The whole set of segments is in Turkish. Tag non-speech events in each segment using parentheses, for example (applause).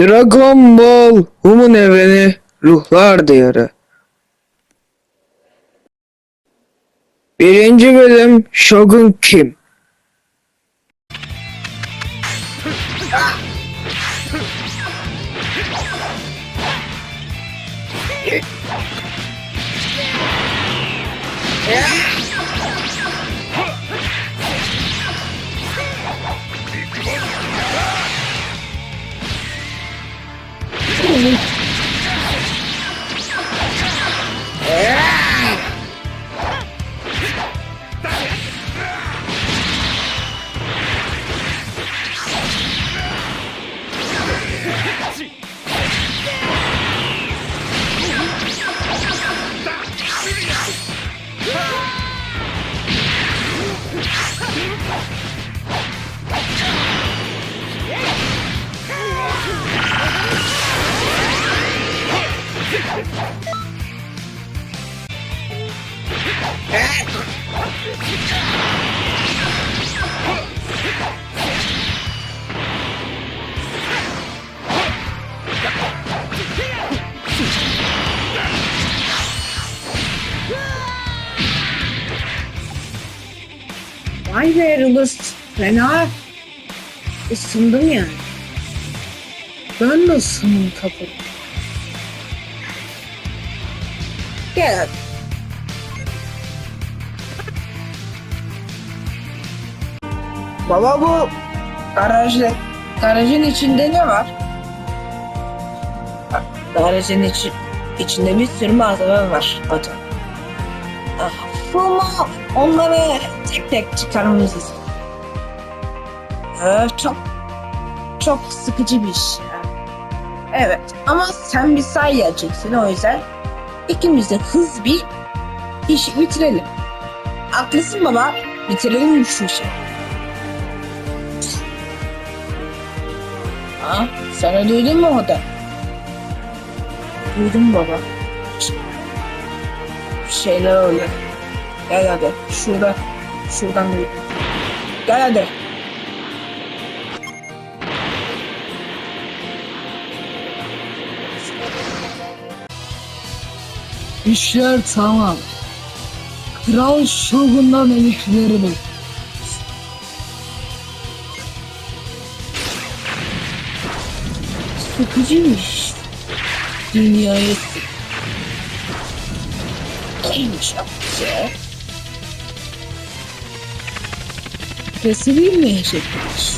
Dragon Ball, Human Evreni, Ruhlar Diyarı. Birinci bölüm Shogun kim? Vay be Rılız. Fena ısındım yani. Ben de ısındım kapı. Gel. Baba bu garajda, garajın içinde ne var? Garajın içi, içinde bir sürü malzeme var. Otur. Ah, Ama onları tek tek çıkarmamız lazım. Ee, çok çok sıkıcı bir iş. Evet ama sen bir say geleceksin o yüzden ikimiz de hız bir işi bitirelim. Haklısın baba. Bitirelim şu işi. Ha, sen duydun mu o da? Duydum baba. Bir şeyler oluyor. Gel hadi. Şurada. Şuradan duydum. Gel hadi. İşler tamam. Kral Shogun'dan emirleri bek. Sıkıcıymış. Dünyayı sık. Neymiş yapacak? Pesi bilmeyecekmiş.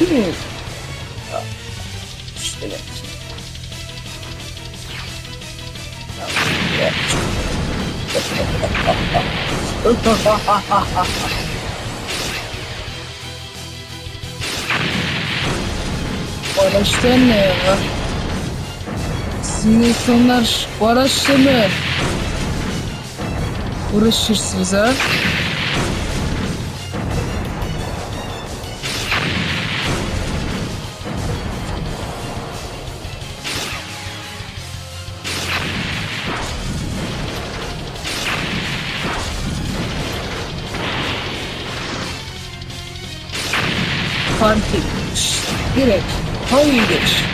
Değil mi? Araçlar ne ya? Sizin insanlar bu araçla? Uğraşırsınız ha? Etmiş. Direkt. Hayır.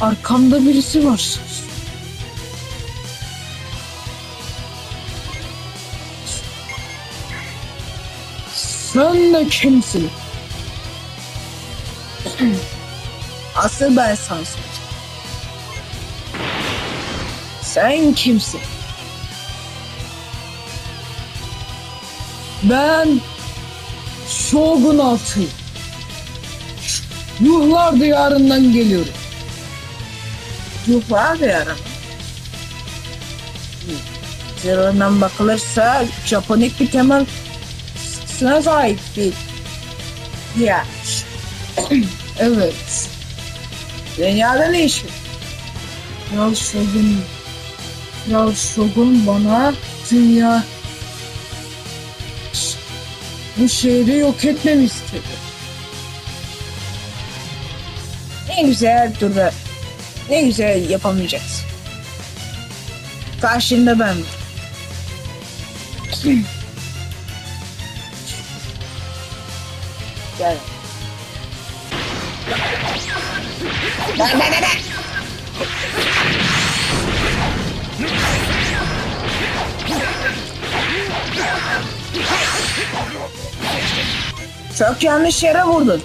Arkamda birisi var. Sen de kimsin? (clears throat) Asıl ben sana Sen kimsin? Ben Shogun altı. Ruhlar diyarından geliyorum. Yuhlar diyarım. Zırhından bakılırsa Japonik bir temel sına sahip bir yer. (clears throat) Evet. Dünyada ne iş var? Kral Shogun. Kral Shogun bana dünya bu şehri yok etmemi istedi. Ne güzel dur be. Ne güzel yapamayacaksın. Karşında ben. Gel. Gel gel gel. Çok yanlış yere vurdun.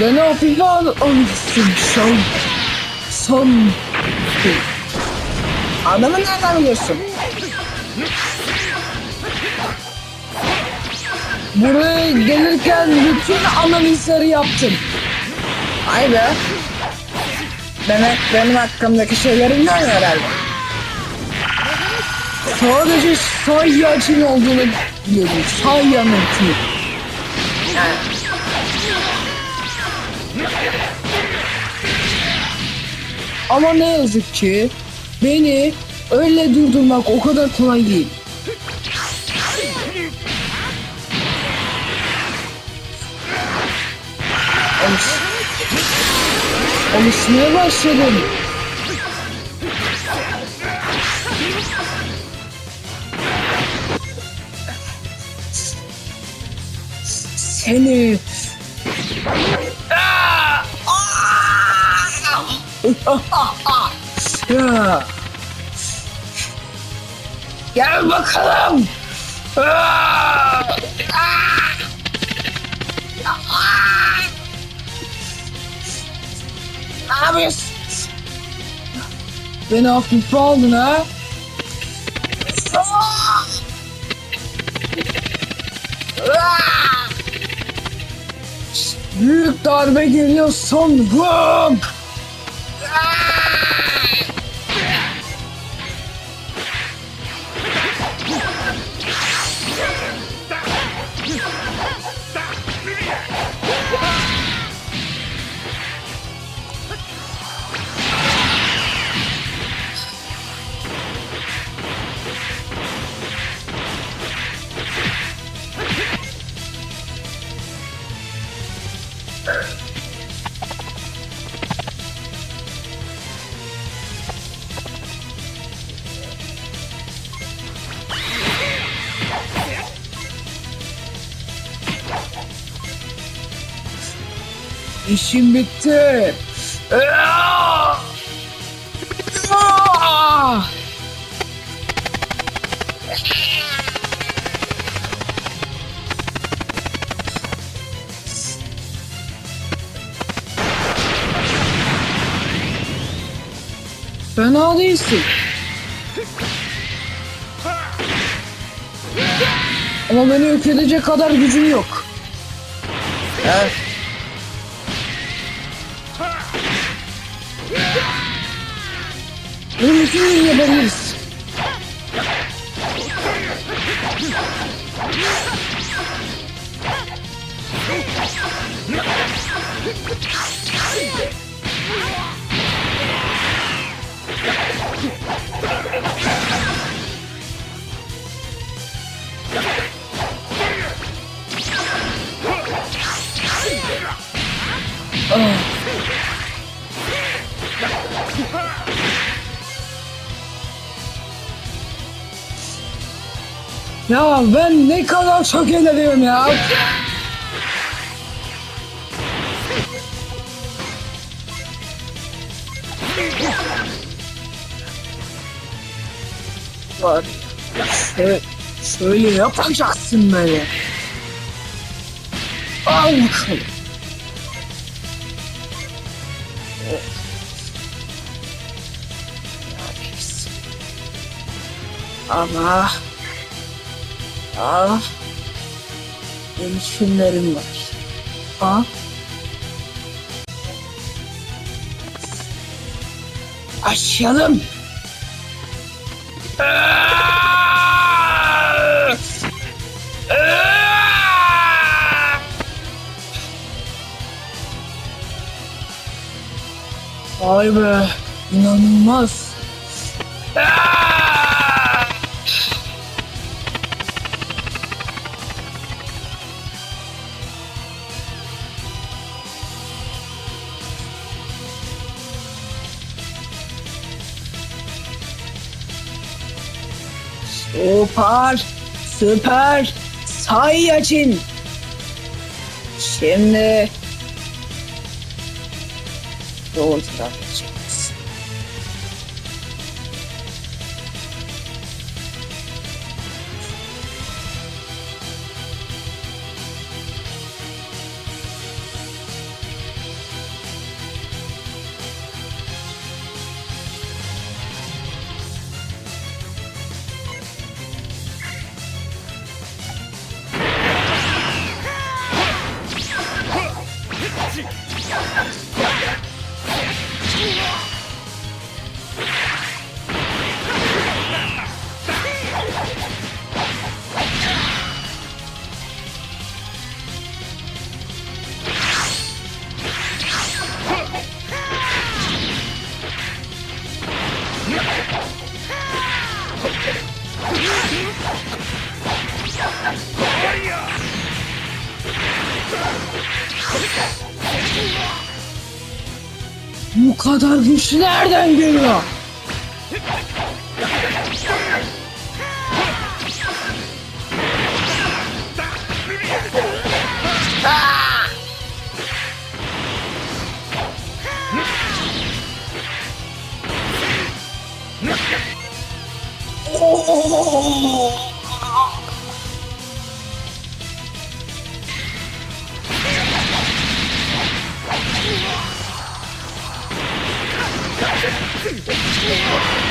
Beni hafife al alırsın son. Son. Adamı nereden biliyorsun? Buraya gelirken bütün analizleri yaptım. Ay be. Demek benim hakkımdaki şeyleri biliyorsun herhalde. Sadece Sayyacın olduğunu biliyordum. Sayya'nın ki. Ama ne yazık ki beni öyle durdurmak o kadar kolay değil. Alış. Alışmaya başladım. Seni. Gel bakalım. Aa! Beni hafife aldın ha? Büyük darbe geliyor son. İşim bitti. Fena değilsin. Ama beni yok edecek kadar gücün yok. Ha? Mümkün değil yapabiliriz. Ya ben ne kadar çok eğleniyorum ya. Var. Şöyle, şöyle yapacaksın böyle. Al bakalım. Ama Ah. Benim şunlarım var. Ah. Açalım. Ah! Ah! Vay be. İnanılmaz. Ah! (laughs) Süper, süper, Saiyajin. Şimdi doğru taraf kadar güçlü nereden geliyor? Yeah!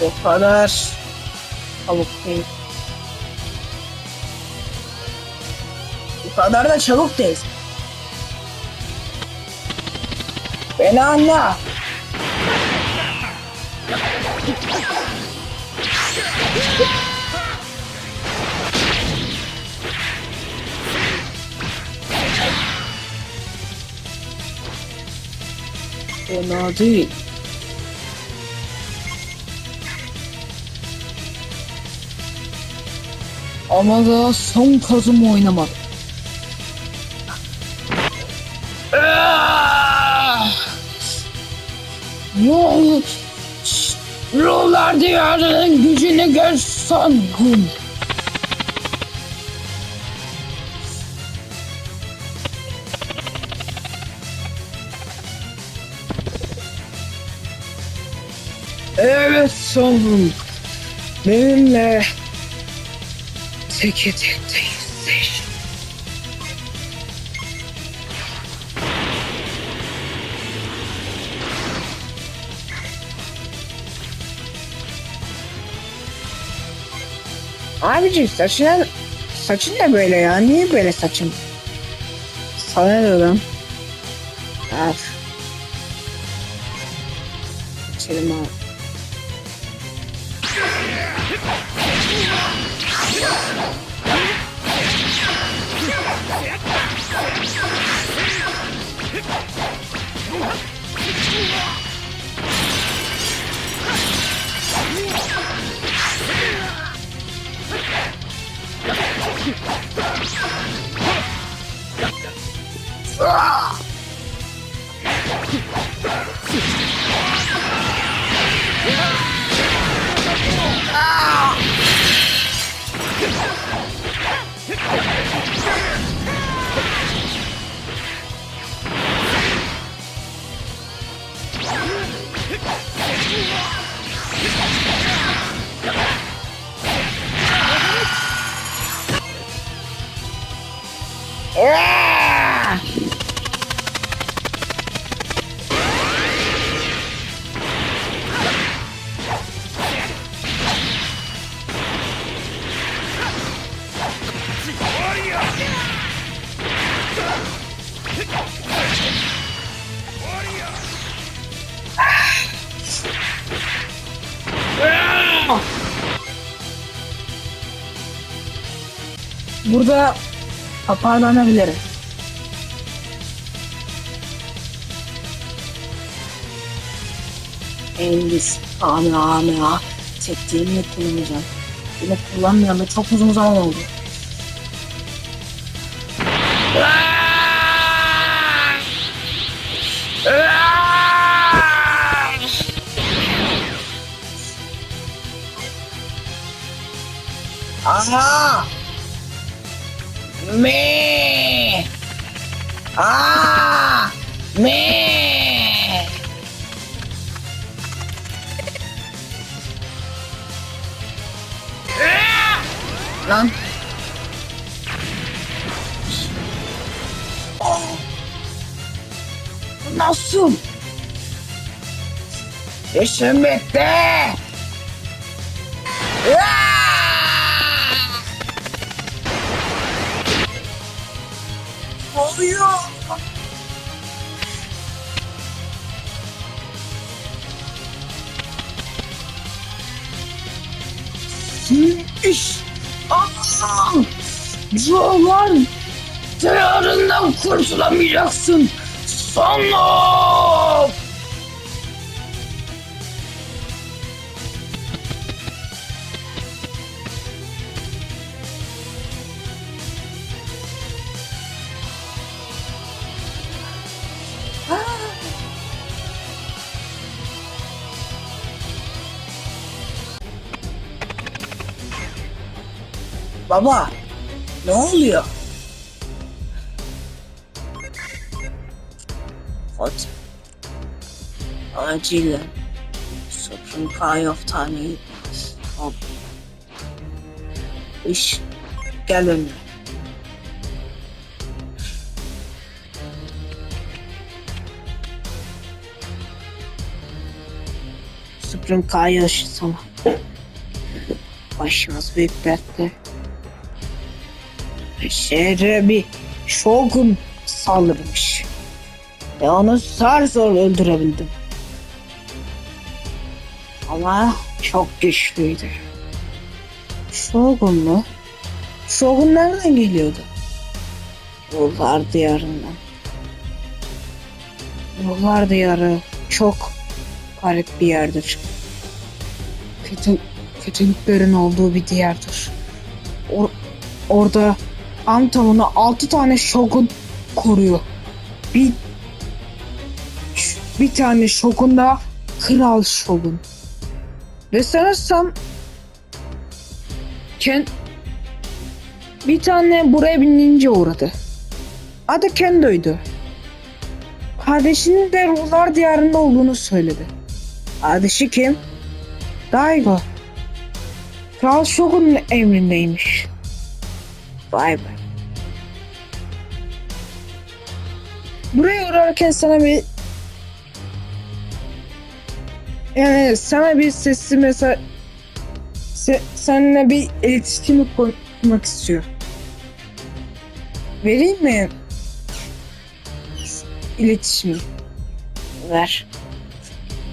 Bu kadar çabuk değil. Bu kadar da çabuk değil. Beni anla. Fena değil. Ama daha son kazımı oynamadım. Ah! Yol... Yollar diyarının gücünü görsen kum. Evet sonum. Benimle teke tek yüzleş. Abicim saçın saçın da böyle ya. Niye böyle saçın? Sana lan? Af. İçerim abi. Ah! Oh! Burada toparlanabilirim. Engiz, Amir, Amir, ha. Tekniğimi kullanacağım. Yine kullanmayalı çok uzun zaman oldu. Aha! Me! Ah! Me! Lan. Oh. Nasıl? İşim bitti. Ah! Ne oluyor? İş. Aa! Jolar! Diyarından kurtulamayacaksın. Sonra! Baba, ne oluyor? Hadi. Acilen. Supreme Kai of Tane'yi al. İş. Gel önüne. Supreme Kai yaşı sana. Başımız büyük dertte. Şehre bir şogun saldırmış. Ve onu zar zor öldürebildim. Ama çok güçlüydü. Şogun mu? Şogun nereden geliyordu? Ruhlar diyarından. Ruhlar diyarı çok garip bir yerdir. Kötü, kötülüklerin olduğu bir diyardır. Or- orada Anton'u altı tane şogun koruyor. Bir bir tane şogun da kral şogun. Ve sanırsam Ken bir tane buraya bir ninja uğradı. Adı Kendo'ydu. Kardeşinin de ruhlar diyarında olduğunu söyledi. Kardeşi kim? Daigo. Kral Shogun'un emrindeymiş. Vay. Buraya uğrarken sana bir yani sana bir sesli mesaj se, seninle bir iletişim kurmak istiyor. Vereyim mi? İletişimi. Ver.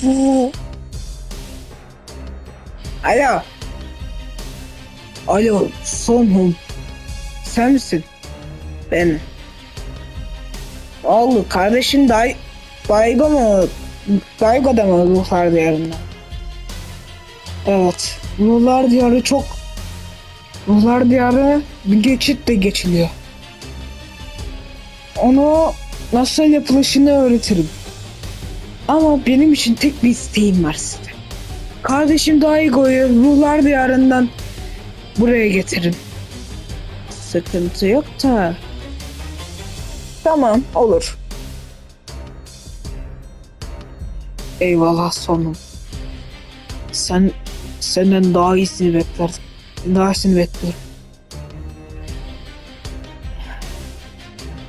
Bu. Alo. Alo, Sonhum. Sen misin? Ben. Oldu? Kardeşin Day Daygo mu? Daygo'da mı ruhlar diyarında? Evet. Ruhlar diyarı çok Ruhlar diyarı bir geçitle geçiliyor. Onu nasıl yapılışını öğretirim. Ama benim için tek bir isteğim var size. Kardeşim Daigo'yu ruhlar diyarından buraya getirin. Sıkıntı yok da. Tamam olur. Eyvallah sonum. Sen senden daha iyisini bekler. Daha iyisini bekliyorum.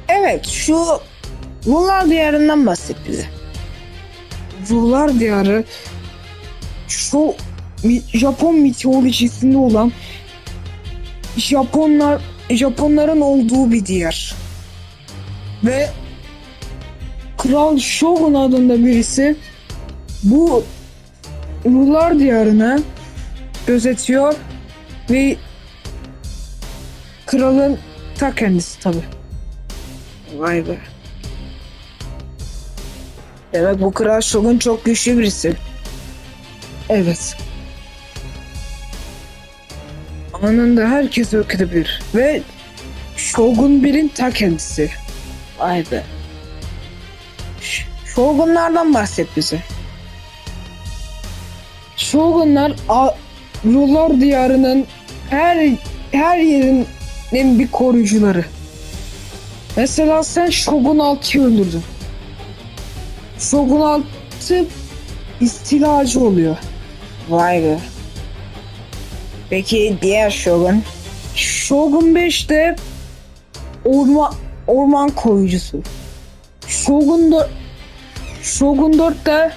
Evet şu Ruhlar Diyarı'ndan bahset bize. Ruhlar Diyarı şu Japon mitolojisinde olan Japonlar Japonların olduğu bir diyar. Ve Kral Shogun adında birisi bu Ruhlar Diyarı'nı gözetiyor ve kralın ta kendisi tabi. Vay be. Demek bu Kral Shogun çok güçlü birisi. Evet. Anında herkes öldürebilir ve Shogun birin ta kendisi. Vay be. Shogunlardan bahset bize. Shogunlar A- Ruhlar Diyarı'nın her her yerinin bir koruyucuları. Mesela sen Shogun 6'yı öldürdün. Shogun 6 istilacı oluyor. Vay be. Peki diğer Shogun? Shogun 5'te orman orman koruyucusu. Shogun 4 Shogun 4'te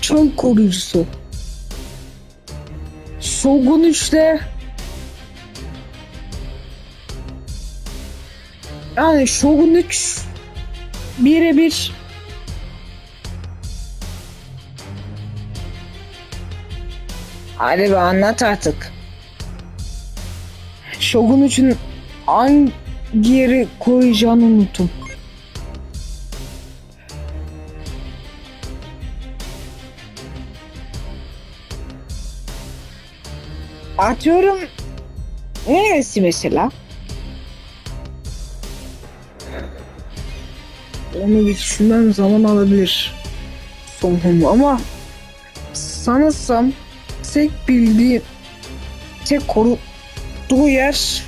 çöl koruyucusu. Shogun 3'te yani Shogun 3 birebir Hadi be anlat artık. Shogun 3'ün hangi yeri koyacağını unuttum. Atıyorum neresi mesela? Onu bir düşünmem zaman alabilir. Sonum ama sanırsam tek bildiğim tek koruduğu yer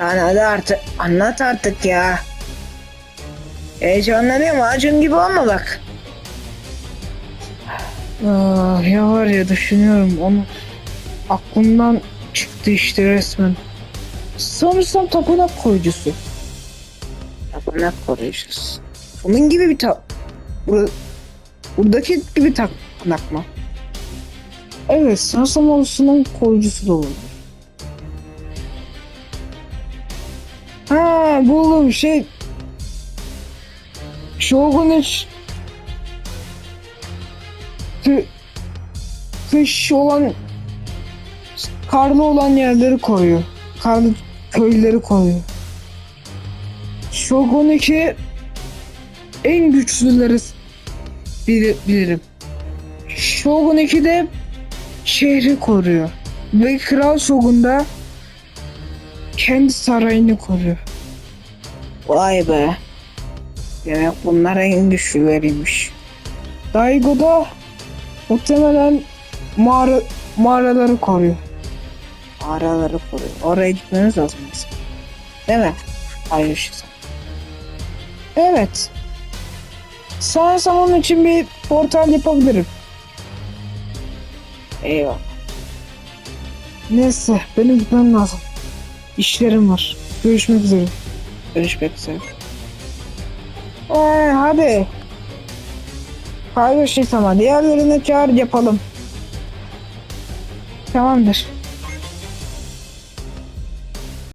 Yani hadi artık anlat artık ya. Heyecanlanıyorum acın gibi olma bak. Ah, ya var ya düşünüyorum onu aklımdan çıktı işte resmen. Sanırsam tapınak koyucusu. Tapınak koruyucusu. Bunun gibi bir ta... Bur- buradaki gibi tapınak mı? Evet sanırsam olsunun koyucusu da olabilir. Ha buldum şey... Shogun 3 kı- kış olan karlı olan yerleri koruyor. Karlı köyleri koruyor. Shogun 2 en güçlüleri bili- bilirim. Shogun 2'de şehri koruyor. Ve Kral Shogun da kendi sarayını koruyor. Vay be. Demek bunlar en güçlüleriymiş. Daigo da muhtemelen mağara, mağaraları koruyor. Araları koruyor. Oraya gitmemiz lazım bizim. Değil mi? Hayır şu Evet. Sanırsam onun için bir portal yapabilirim. Eyvallah. Neyse benim gitmem lazım. İşlerim var. Görüşmek üzere. Görüşmek üzere. Ee, hadi. Hayır şey tamam. Diğerlerini çağır yapalım. Tamamdır.